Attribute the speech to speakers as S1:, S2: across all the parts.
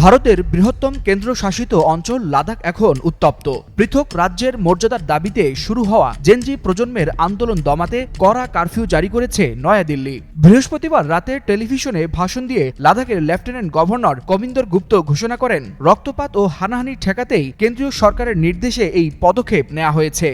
S1: ভারতের বৃহত্তম কেন্দ্রশাসিত অঞ্চল লাদাখ এখন উত্তপ্ত। পৃথক রাজ্যের মর্যাদার দাবিতে শুরু হওয়া জেনজি প্রজন্মের আন্দোলন দমাতে কড়া কারফিউ জারি করেছে নয়াদিল্লি। বৃহস্পতিবার রাতে টেলিভিশনে ভাষণ দিয়ে লাদাখের লেফটেন্যান্ট গভর্নর কবিন্দর গুপ্ত ঘোষণা করেন, রক্তপাত ও হানাহানি ঠেকাতেই কেন্দ্রীয় সরকারের নির্দেশে এই পদক্ষেপ নেওয়া হয়েছে।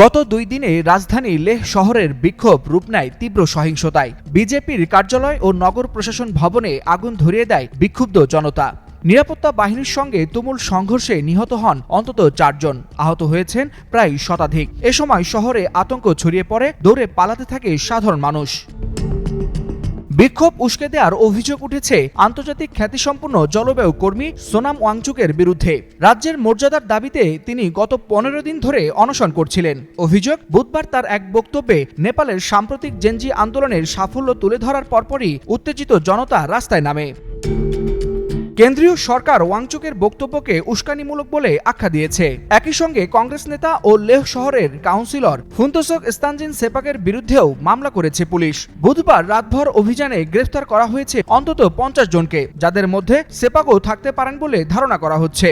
S1: গত দুই দিনে রাজধানী লেহ শহরের বিক্ষোভ রূপ নেয় তীব্র সহিংসতায়। বিজেপির কার্যালয় ও নগর প্রশাসন ভবনে আগুন ধরিয়ে দেয় বিক্ষুব্ধ জনতা। নিরাপত্তা বাহিনীর সঙ্গে তুমুল সংঘর্ষে নিহত হন অন্তত চারজন। আহত হয়েছেন প্রায় শতাধিক। এ সময় শহরে আতঙ্ক ছড়িয়ে পড়ে, দৌড়ে পালাতে থাকে সাধারণ মানুষ। বিক্ষোভ উস্কে দেওয়ার অভিযোগ উঠেছে আন্তর্জাতিক খ্যাতিসম্পন্ন জলবায়ু কর্মী সোনাম ওয়াংচুকের বিরুদ্ধে। রাজ্যের মর্যাদার দাবিতে তিনি গত পনেরো দিন ধরে অনশন করছিলেন। অভিযোগ, বুধবার তার এক বক্তব্যে নেপালের সাম্প্রতিক জেনজি আন্দোলনের সাফল্য তুলে ধরার পরপরই উত্তেজিত জনতা রাস্তায় নামে। কেন্দ্রীয় সরকার ওয়াংচুকের বক্তব্যকে উস্কানিমূলক বলে আখ্যা দিয়েছে। একই সঙ্গে কংগ্রেস নেতা ও লেহ শহরের কাউন্সিলর ফুন্তোসক স্তানজিন সেপাকের বিরুদ্ধেও মামলা করেছে পুলিশ। বুধবার রাতভর অভিযানে গ্রেফতার করা হয়েছে অন্তত পঞ্চাশ জনকে, যাদের মধ্যে সেপাকও থাকতে পারেন বলে ধারণা করা হচ্ছে।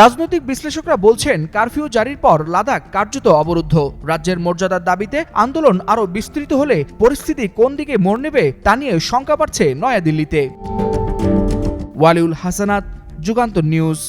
S1: রাজনৈতিক বিশ্লেষকরা বলছেন, কারফিউ জারির পর লাদাখ কার্যত অবরুদ্ধ। রাজ্যের মর্যাদার দাবিতে আন্দোলন আরও বিস্তৃত হলে পরিস্থিতি কোন দিকে মোড় নেবে তা নিয়ে শঙ্কা বাড়ছে নয়াদিল্লিতে। ওয়ালিউল হাসানাত যুগান্তর নিউজ।